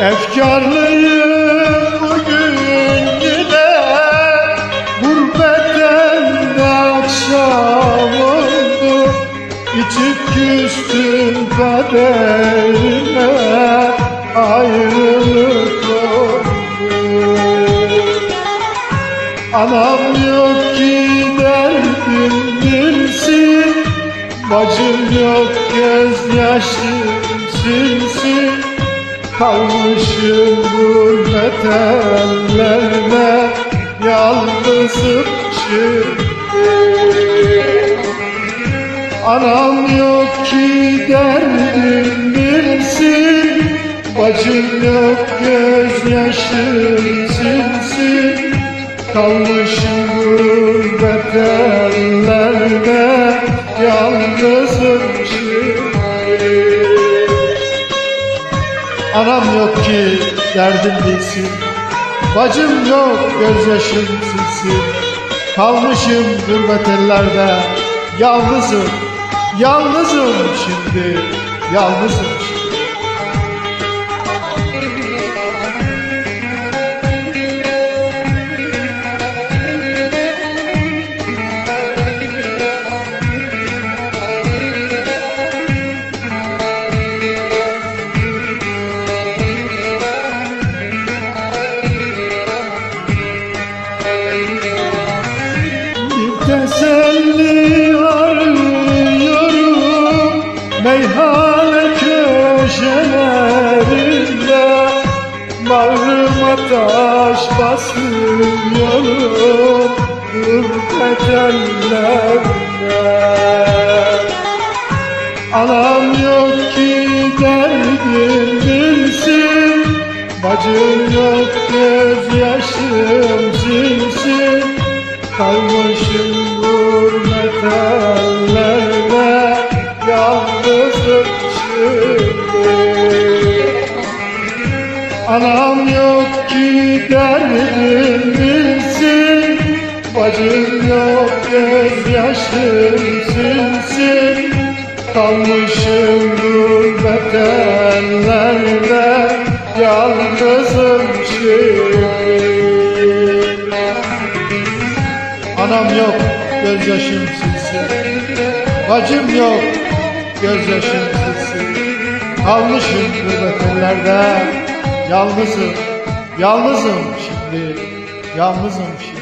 Efkarlıyım bugün yine Gurbetten de akşam oldu. İçip küstüm kaderime Ayrılık oldu. Anam yok ki derdim bilsin Bacım yok gözyaşım silsin Kalmışım gurbet ellerde Yalnızım şimdi. Anam yok ki derdim bilsin. Bacım yok gözyaşım silsin Kalmışım gurbet ellerde Yalnızım Anam yok ki derdim bilsin. Bacım yok gözyaşım silsin Kalmışım gurbet ellerde. Yalnızım, yalnızım şimdi. Yalnızım şimdi teselli arıyorum Meyhane köşelerinde. Bağrıma taş basıyorum Gurbet ellerde Anam yok ki derdim bilsin Bacım yok gözyaşım silsin Kalmışım Anam yok ki derdim bilsin. Bacım yok gözyaşım silsin Kalmışım gurbet ellerde Yalnızım şimdi. Anam yok gözyaşım silsin Bacım yok gözyaşım silsin Kalmışım gurbet ellerde Yalnızım, yalnızım şimdi. Yalnızım şimdi